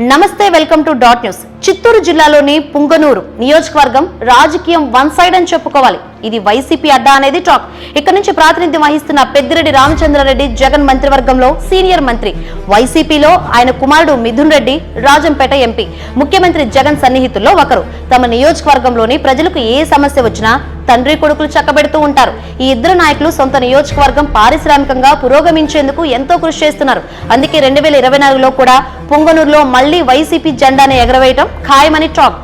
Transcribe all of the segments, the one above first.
నమస్తే welcome to dot news. Chittoor జిల్లాలోని పుంగనూరు నియోజకవర్గం రాజకీయం వన్ సైడ్ అని చెప్పుకోవాలి. ఇది వైసీపీ అడ్డా అనేది టాక్ ఇక్కడ నుంచి ప్రాతినిధ్యం వహిస్తున్న పెద్దిరెడ్డి రామచంద్రారెడ్డి జగన్ మంత్రివర్గంలో సీనియర్ మంత్రి. వైసీపీలో ఆయన కుమారుడు మిథున్ రెడ్డి రాజంపేట ఎంపీ. ముఖ్యమంత్రి జగన్ సన్నిహితుల్లో ఒకరు. తమ నియోజకవర్గంలోని ప్రజలకు ఏ సమస్య వచ్చినా తండ్రి కొడుకులు చక్కబెడుతూ ఉంటారు. ఈ ఇద్దరు నాయకులు సొంత నియోజకవర్గం పారిశ్రామికంగా పురోగమించేందుకు ఎంతో కృషి చేస్తున్నారు. అందుకే రెండు వేల ఇరవై నాలుగులో కూడా పుంగనూరులో మళ్ళీ వైసీపీ జెండాను ఎగరవేయటం ఖాయమని టాక్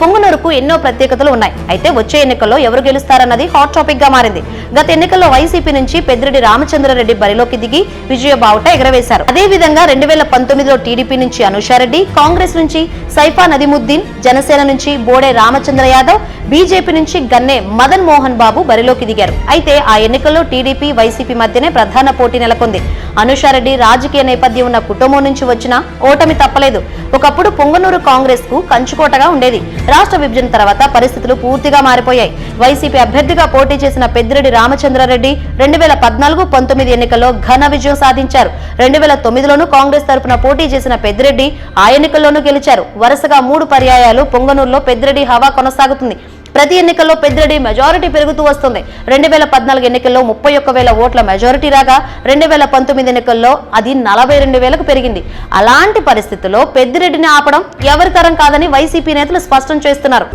పొంగునూరుకు ఎన్నో ప్రత్యేకతలు ఉన్నాయి. అయితే వచ్చే ఎన్నికల్లో ఎవరు గెలుస్తారన్నది హాట్ టాపిక్గా మారింది. గత ఎన్నికల్లో వైసీపీ నుంచి పెద్దిరెడ్డి రామచంద్రారెడ్డి బరిలోకి దిగి విజయ బావుట ఎగరవేశారు. అదే విధంగా రెండు వేల పంతొమ్మిదిలో టీడీపీ నుంచి అనుషారెడ్డి కాంగ్రెస్ నుంచి సైఫా నదిముద్దీన్ జనసేన నుంచి బోడే రామచంద్ర యాదవ్ బీజేపీ నుంచి గన్నే మదన్ మోహన్ బాబు బరిలోకి దిగారు. అయితే ఆ ఎన్నికల్లో టీడీపీ వైసీపీ మధ్యనే ప్రధాన పోటీ నెలకొంది. అనుషారెడ్డి రాజకీయ నేపథ్యం ఉన్న కుటుంబం నుంచి వచ్చిన ఓటమి తప్పలేదు. ఒకప్పుడు పొంగనూరు కాంగ్రెస్కు కంచుకోటగా ఉండేది. రాష్ట్ర విభజన తర్వాత పరిస్థితులు పూర్తిగా మారిపోయాయి. వైసీపీ అభ్యర్థిగా పోటీ చేసిన పెద్దిరెడ్డి రామచంద్రారెడ్డి రెండు వేల పద్నాలుగు పంతొమ్మిది ఎన్నికల్లో ఘన విజయం సాధించారు. రెండు వేల తొమ్మిదిలోనూ కాంగ్రెస్ తరపున పోటీ చేసిన పెద్దిరెడ్డి ఆ ఎన్నికల్లోనూ గెలిచారు. వరుసగా మూడు పర్యాయాలు పొంగనూరులో పెద్దిరెడ్డి హవా కొనసాగుతుంది. ప్రతి ఎన్నికల్లో పెద్దిరెడ్డి మెజారిటీ పెరుగుతూ వస్తుంది. రెండు వేల పద్నాలుగు ఎన్నికల్లో ముప్పై ఒక్క వేల ఓట్ల మెజారిటీ రాగా రెండు వేల పంతొమ్మిది ఎన్నికల్లో అది నలభై రెండు వేలకు పెరిగింది. అలాంటి పరిస్థితుల్లో పెద్దిరెడ్డిని ఆపడం ఎవరి తరం కాదని వైసీపీ నేతలు స్పష్టం చేస్తున్నారు.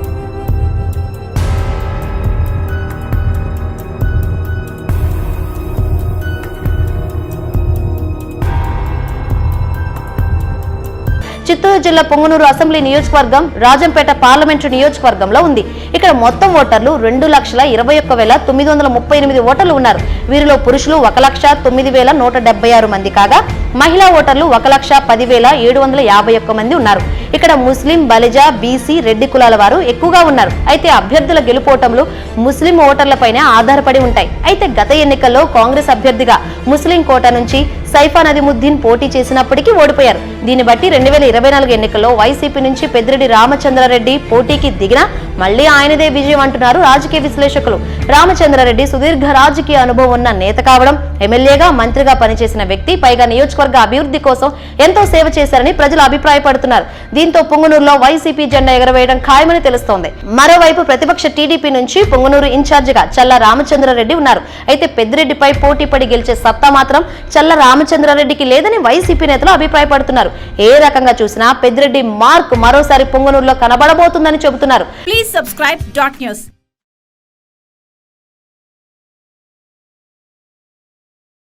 చిత్తూరు జిల్లా పొంగునూరు అసెంబ్లీ నియోజకవర్గం రాజంపేట పార్లమెంటు నియోజకవర్గంలో ఉంది. ఇక్కడ మొత్తం ఓటర్లు రెండు లక్షల ఇరవై ఒక్క వేల తొమ్మిది వందల ముప్పై ఎనిమిది ఓటర్లు ఉన్నారు. వీరిలో పురుషులు ఒక లక్ష తొమ్మిది వేల నూట డెబ్బై ఆరు మంది కాగా మహిళా ఓటర్లు ఒక లక్ష పది వేల ఏడు వందల యాభై ఒక్క మంది ఉన్నారు. ఇక్కడ ముస్లిం బలిజ బీసీ రెడ్డి కులాల వారు ఎక్కువగా ఉన్నారు. అయితే అభ్యర్థుల గెలుపోటములు ముస్లిం ఓటర్లపైనే ఆధారపడి ఉంటాయి. అయితే గత ఎన్నికల్లో కాంగ్రెస్ అభ్యర్థిగా ముస్లిం కోట నుంచి సైఫా నదిముద్దీన్ పోటీ చేసినప్పటికీ ఓడిపోయారు. దీన్ని బట్టి రెండు వేల ఇరవై నాలుగు ఎన్నికల్లో వైసీపీ నుంచి పెద్దిరెడ్డి రామచంద్రారెడ్డి పోటీకి దిగినా మళ్ళీ ఆయనదే విజయం అంటున్నారు రాజకీయ విశ్లేషకులు. రామచంద్రారెడ్డి సుదీర్ఘ రాజకీయ అనుభవం ఉన్న నేత కావడం ఎమ్మెల్యేగా మంత్రిగా పనిచేసిన వ్యక్తి పైగా నియోజకవర్గ అభివృద్ధి కోసం ఎంతో సేవ చేశారని ప్రజలు అభిప్రాయపడుతున్నారు. దీంతో పొంగునూరులో వైసీపీ జెండా ఎగరవేయడం ఖాయమని తెలుస్తోంది. మరోవైపు ప్రతిపక్ష టీడీపీ నుంచి పొంగునూరు ఇన్ఛార్జిగా చల్ల రామచంద్రారెడ్డి ఉన్నారు. అయితే పెద్దిరెడ్డిపై పోటీ పడి గెలిచే సత్తా మాత్రం చల్ల రామ రామచంద్రారెడ్డికి లేదని వైసీపీ నేతలు అభిప్రాయపడుతున్నారు. ఏ రకంగా చూసినా పెద్దిరెడ్డి మార్క్ మరోసారి పొంగనూరులో కనబడబోతుందని చెబుతున్నారు. Please subscribe dot news